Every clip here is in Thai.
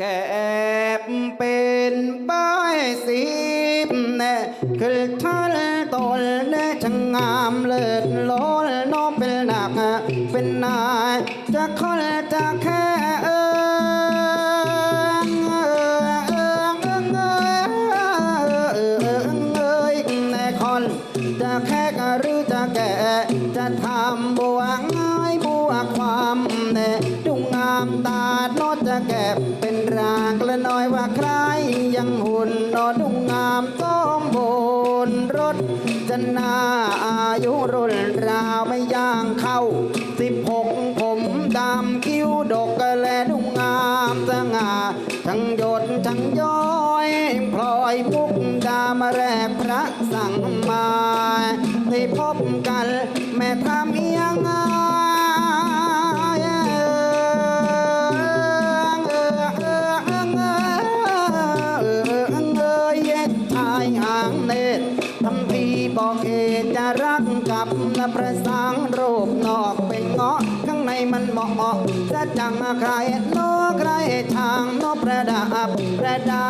แกบเป็นป้ายสีแน่คือท่านตนแน่ช่างงามเลิศล้นน้องเป็นหนัก เป็นนาย จะคอนจะแค่เอิงเอิงเอิงเอิงเอิงเอิงในคอนจะแค่หรือจะแก่จะทำบวกง่ายบวกความแน่ดุงงามตาโนจะแก็บเป็น รากและน้อยว่าใครยังหุ่นนอดุงงามต้องบนรถจะนาอายุรุ่นราวไม่ย่างเข้าสิบหกผมดำคิ้วดกและดุงงามสง่าทั้งหยดทั้งย้อยพลอยมุกดามแรกพระสั่งมา ได้พบกันแม่ทำเอียงไงช เหมาะจะจังมาใครโนใครทางโนประดับประดา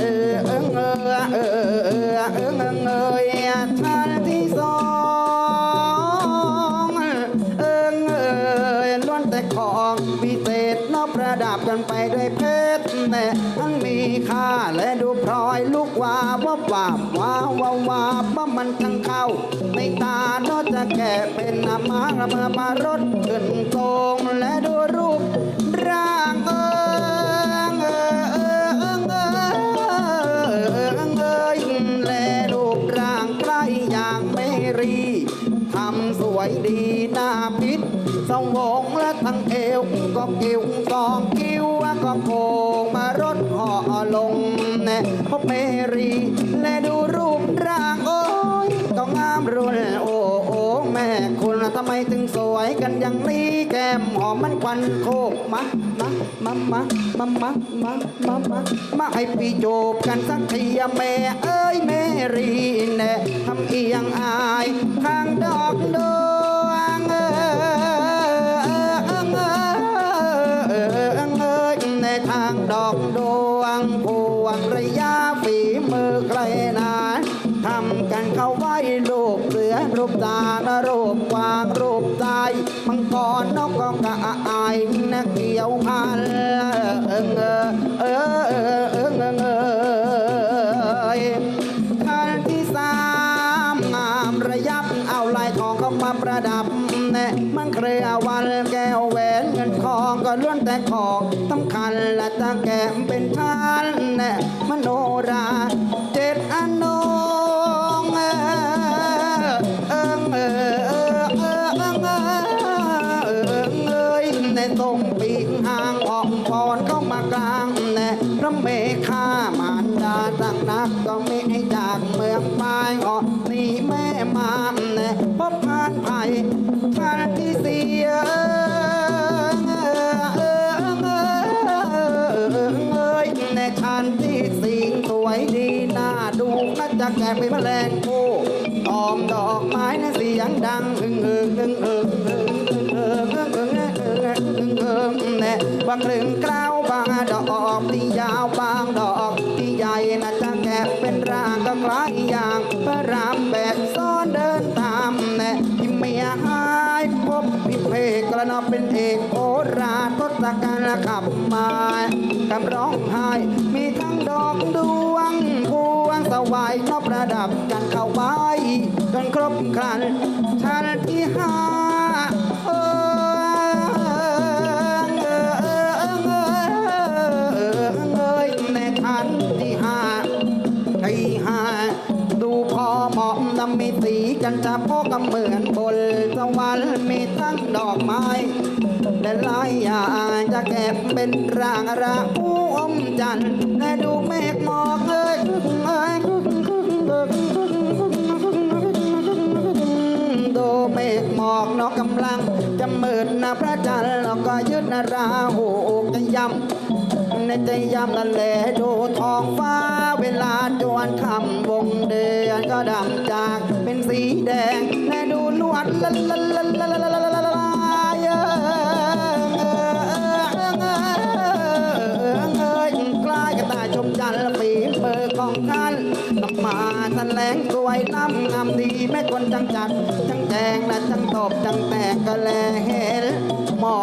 เออเออเออ ด้วยเพชรแต่ทั้งมีค่าและดูพลอยลูกว่าว่าบาว่าว่าว่าว่ามันทั้งเข้าในตาโนจะแก่เป็นนามารมามารถขึ้นตรงและดูรูปร่างเอิงเอิงเอิงเอิงเอิงและรูร่างใกล้อย่างไม่รีทำสวยดีหน้าพิษสองวงและทั้งเอวก็กิ้วกองกิ้ว ก็โกงมารถห่อลงแน่พบเมรี และดูรูปร่างโอ้ยก็งามรุ่นโอ้โอ้แม่คุณทำไมถึงสวยกันอย่างนี้แก้มหอมมันควันโคกมามามามามามามามามามาให้พี่จูบกันสักทีแม่เอ้ยแมรีแน่ทำเอียงอา ดอกดวงพวงระยะฝีมือใครนานทำกันเข้าไว้รูปเสือรูปตาและรูปกวางรูปใจมังกรนกก็กระอายนักเกี่ยวพันเออเออ ประดับแน่มังเครือวันแก้วแหวนเงินทองก็ล้วนแต่ของสำคัญและตะแกมเป็นท่านแน่มโนราเจ็ดอนงเออเออเออเออเออเออในตรงปีกห่างออกพรเข้ามากลางแน่พระเมฆามารดาตั้งนักก็ไม่จากเมืองปลายออกนี่แม่มาแน่พบ อ้ยในท่านที่สิงสวยดีน่าดูน่าจะแก่เป็นแมลงผู้ตอมดอกไม้นเสียงดังอึงอึงอึงอึงอึงอึงอึงอึงอึงอึงอึงอึงแน่บางเรื่องกล้าวบางดอกที่ยาวบางดอกที่ใหญ่น่าจะแก่เป็นร่างก็คล้ายอย่างพระรามแบบซ้อนเดินตามแน่ที่เมียหายพบพิเพกกระนอเป็นเอกโอรา ทศกัณฐ์ขับมากับร้องไห้มีทั้งดอกดวงพวงสวายก็ประดับกันเข้าไว้จนครบครันชั้นที่ห้า จะนำมีสีกันจะพอกับเหมือนบนสวรรค์มีทั้งดอกไม้และลายอย่างจะเก็บเป็นร่างระผู้อมจันทร์และดูเมฆหมอกเอ้ยเอ้ยดูเมฆหมอกเนอกกำลัง จะมืดนะพระจันทร์แล้วก็ยึดนะราหูจะย้ำในใจยามนั่นแหละดูทองฟ้าเวลาจวนคำวงเดือนก็ดำจากเป็นสีแดงและดูนวดละละละละละานปีเบอร์ของท่านน้ำมาสแสลงสวยน้ำงามดีแม่คนจังจัดจังแจงและจังตบจังแตกกะแลเห็นหมอ